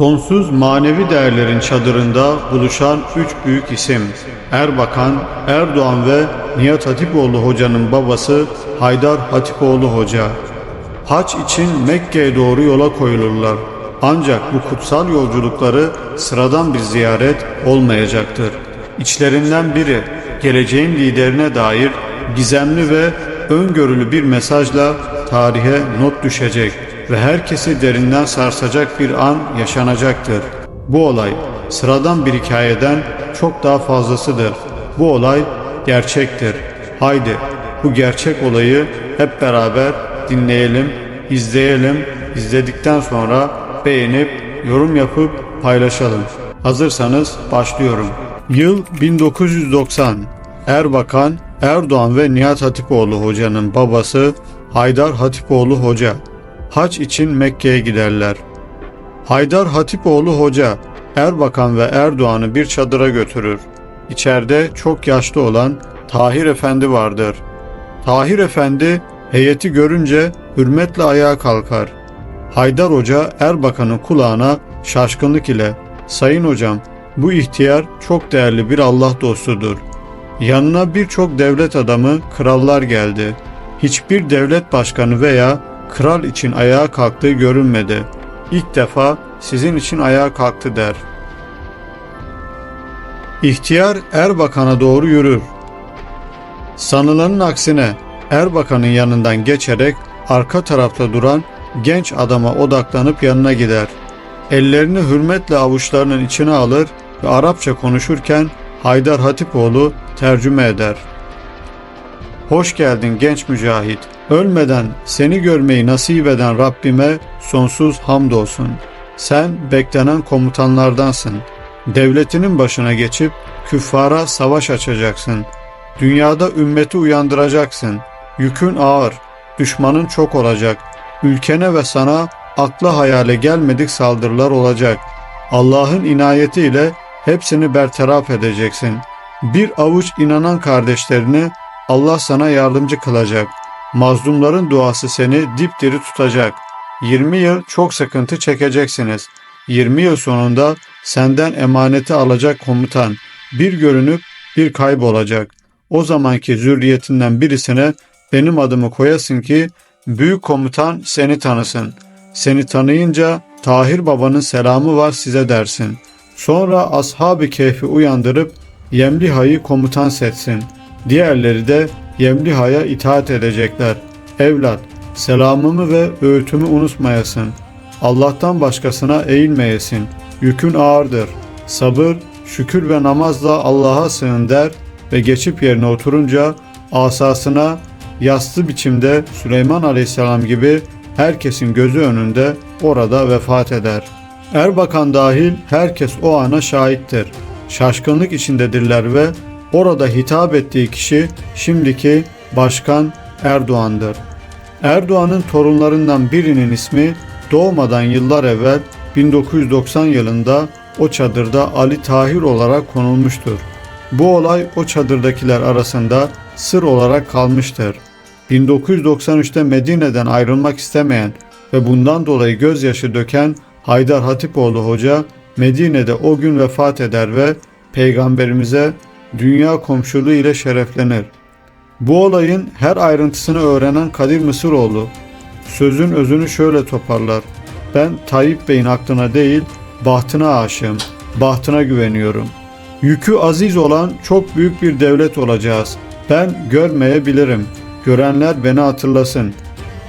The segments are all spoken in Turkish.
Sonsuz manevi değerlerin çadırında buluşan üç büyük isim Erbakan, Erdoğan ve Nihat Hatipoğlu Hoca'nın babası Haydar Hatipoğlu Hoca. Haç için Mekke'ye doğru yola koyulurlar. Ancak bu kutsal yolculukları sıradan bir ziyaret olmayacaktır. İçlerinden biri geleceğin liderine dair gizemli ve öngörülü bir mesajla tarihe not düşecek ve herkesi derinden sarsacak bir an yaşanacaktır. Bu olay sıradan bir hikayeden çok daha fazlasıdır. Bu olay gerçektir. Haydi bu gerçek olayı hep beraber dinleyelim, izleyelim. İzledikten sonra beğenip yorum yapıp paylaşalım. Hazırsanız başlıyorum. Yıl 1990. Erbakan, Erdoğan ve Nihat Hatipoğlu hocanın babası Haydar Hatipoğlu hoca hac için Mekke'ye giderler. Haydar Hatipoğlu hoca Erbakan ve Erdoğan'ı bir çadıra götürür. İçeride çok yaşlı olan Tahir Efendi vardır. Tahir Efendi heyeti görünce hürmetle ayağa kalkar. Haydar Hoca Erbakan'ın kulağına şaşkınlık ile "Sayın hocam, bu ihtiyar çok değerli bir Allah dostudur. Yanına birçok devlet adamı, krallar geldi. Hiçbir devlet başkanı veya kral için ayağa kalktığı görünmedi. İlk defa sizin için ayağa kalktı der. İhtiyar Erbakan'a doğru yürür. Sanılanın aksine Erbakan'ın yanından geçerek arka tarafta duran genç adama odaklanıp yanına gider. Ellerini hürmetle avuçlarının içine alır ve Arapça konuşurken Haydar Hatipoğlu tercüme eder. Hoş geldin genç mücahit. Ölmeden seni görmeyi nasip eden Rabbime sonsuz hamdolsun. Sen beklenen komutanlardansın. Devletinin başına geçip küffara savaş açacaksın. Dünyada ümmeti uyandıracaksın. Yükün ağır, düşmanın çok olacak. Ülkene ve sana akla hayale gelmedik saldırılar olacak. Allah'ın inayetiyle hepsini bertaraf edeceksin. Bir avuç inanan kardeşlerini Allah sana yardımcı kılacak. Mazlumların duası seni dipdiri tutacak. 20 yıl çok sıkıntı çekeceksiniz. 20 yıl sonunda senden emaneti alacak komutan bir görünüp bir kaybolacak. O zamanki zürriyetinden birisine benim adımı koyasın ki büyük komutan seni tanısın. Seni tanıyınca Tahir babanın selamı var size dersin. Sonra ashab-ı kehfi uyandırıp Yemliha'yı komutan setsin. Diğerleri de Yemliha'ya itaat edecekler. Evlat, selamımı ve öğütümü unutmayasın. Allah'tan başkasına eğilmeyesin. Yükün ağırdır. Sabır, şükür ve namazla Allah'a sığın der ve geçip yerine oturunca asasına yassı biçimde Süleyman Aleyhisselam gibi herkesin gözü önünde orada vefat eder. Erbakan dahil herkes o ana şahittir. Şaşkınlık içindedirler ve orada hitap ettiği kişi şimdiki Başkan Erdoğan'dır. Erdoğan'ın torunlarından birinin ismi doğmadan yıllar evvel 1990 yılında o çadırda Ali Tahir olarak konulmuştur. Bu olay o çadırdakiler arasında sır olarak kalmıştır. 1993'te Medine'den ayrılmak istemeyen ve bundan dolayı gözyaşı döken Haydar Hatipoğlu Hoca Medine'de o gün vefat eder ve peygamberimize dünya komşuluğu ile şereflenir. Bu olayın her ayrıntısını öğrenen Kadir Mısıroğlu sözün özünü şöyle toparlar. Ben Tayyip Bey'in aklına değil bahtına aşığım, bahtına güveniyorum. Yükü aziz olan çok büyük bir devlet olacağız. Ben görmeyebilirim. Görenler beni hatırlasın.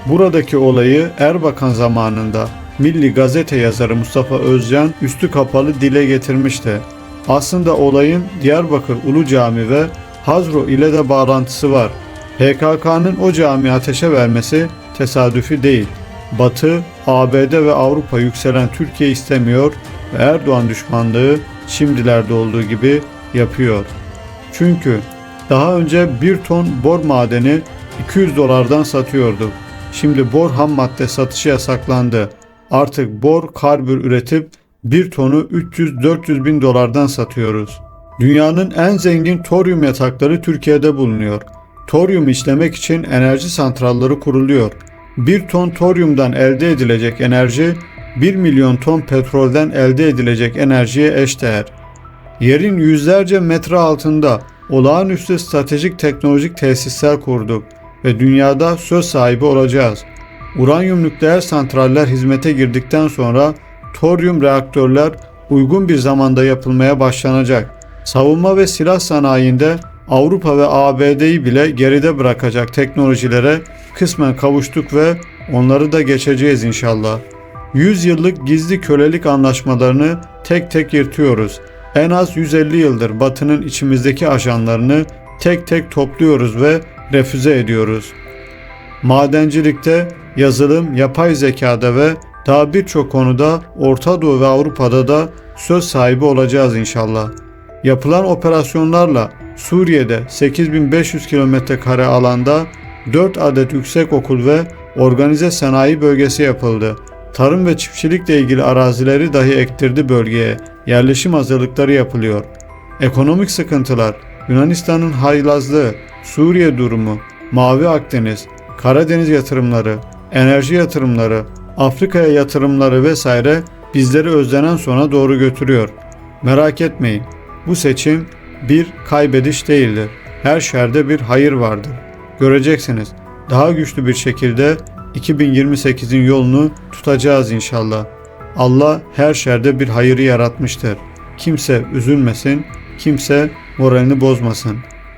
Buradaki olayı Erbakan zamanında Milli Gazete yazarı Mustafa Özcan üstü kapalı dile getirmişti. Aslında olayın Diyarbakır Ulu Cami ve Hazro ile de bağlantısı var. PKK'nın o cami ateşe vermesi tesadüfi değil. Batı, ABD ve Avrupa yükselen Türkiye istemiyor ve Erdoğan düşmanlığı şimdilerde olduğu gibi yapıyor. Çünkü daha önce bir ton bor madeni 200 dolardan satıyordu. Şimdi bor ham madde satışı yasaklandı. Artık bor karbür üretip bir tonu 300-400 bin dolardan satıyoruz. Dünyanın en zengin toryum yatakları Türkiye'de bulunuyor. Toryum işlemek için enerji santralları kuruluyor. Bir ton toryumdan elde edilecek enerji 1 milyon ton petrolden elde edilecek enerjiye eşdeğer. Yerin yüzlerce metre altında olağanüstü stratejik teknolojik tesisler kurduk ve dünyada söz sahibi olacağız. Uranyum nükleer santraller hizmete girdikten sonra toryum reaktörler uygun bir zamanda yapılmaya başlanacak. Savunma ve silah sanayinde Avrupa ve ABD'yi bile geride bırakacak teknolojilere kısmen kavuştuk ve onları da geçeceğiz inşallah. 100 yıllık gizli kölelik anlaşmalarını tek tek yırtıyoruz. En az 150 yıldır Batı'nın içimizdeki ajanlarını tek tek topluyoruz ve refüze ediyoruz. Madencilikte, yazılım, yapay zekada ve daha birçok konuda Orta Doğu ve Avrupa'da da söz sahibi olacağız inşallah. Yapılan operasyonlarla Suriye'de 8500 kilometre kare alanda 4 adet yüksek okul ve organize sanayi bölgesi yapıldı. Tarım ve çiftçilikle ilgili arazileri dahi ektirdi bölgeye. Yerleşim hazırlıkları yapılıyor. Ekonomik sıkıntılar, Yunanistan'ın haylazlığı, Suriye durumu, Mavi Akdeniz, Karadeniz yatırımları, enerji yatırımları, Afrika'ya yatırımları vesaire bizleri özlenen sona doğru götürüyor. Merak etmeyin. Bu seçim bir kaybediş değildir. Her şerde bir hayır vardır. Göreceksiniz. Daha güçlü bir şekilde 2028'in yolunu tutacağız inşallah. Allah her şerde bir hayırı yaratmıştır. Kimse üzülmesin, kimse moralini bozmasın.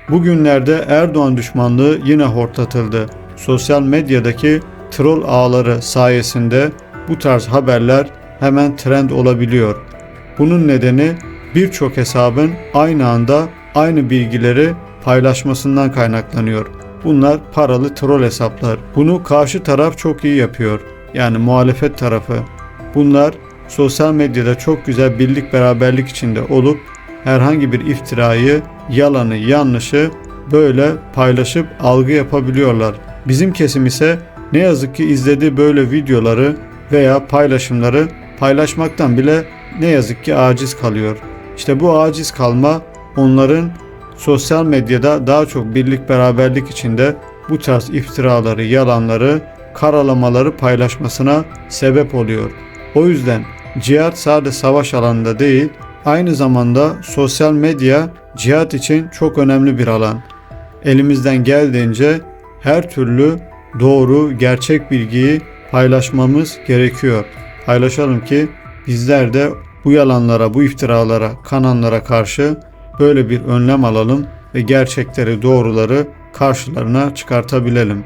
Bugünlerde Erdoğan düşmanlığı yine hortlatıldı. Sosyal medyadaki troll ağları sayesinde bu tarz haberler hemen trend olabiliyor. Bunun nedeni birçok hesabın aynı anda aynı bilgileri paylaşmasından kaynaklanıyor. Bunlar paralı troll hesaplar. Bunu karşı taraf çok iyi yapıyor. Yani muhalefet tarafı. Bunlar sosyal medyada çok güzel birlik beraberlik içinde olup herhangi bir iftirayı, yalanı, yanlışı böyle paylaşıp algı yapabiliyorlar. Bizim kesim ise ne yazık ki izlediği böyle videoları veya paylaşımları paylaşmaktan bile ne yazık ki aciz kalıyor. İşte bu aciz kalma onların sosyal medyada daha çok birlik beraberlik içinde bu tarz iftiraları, yalanları, karalamaları paylaşmasına sebep oluyor. O yüzden cihat sadece savaş alanında değil, aynı zamanda sosyal medya cihat için çok önemli bir alan. Elimizden geldiğince her türlü doğru, gerçek bilgiyi paylaşmamız gerekiyor. Paylaşalım ki bizler de bu yalanlara, bu iftiralara, kananlara karşı böyle bir önlem alalım ve gerçekleri, doğruları karşılarına çıkartabilelim.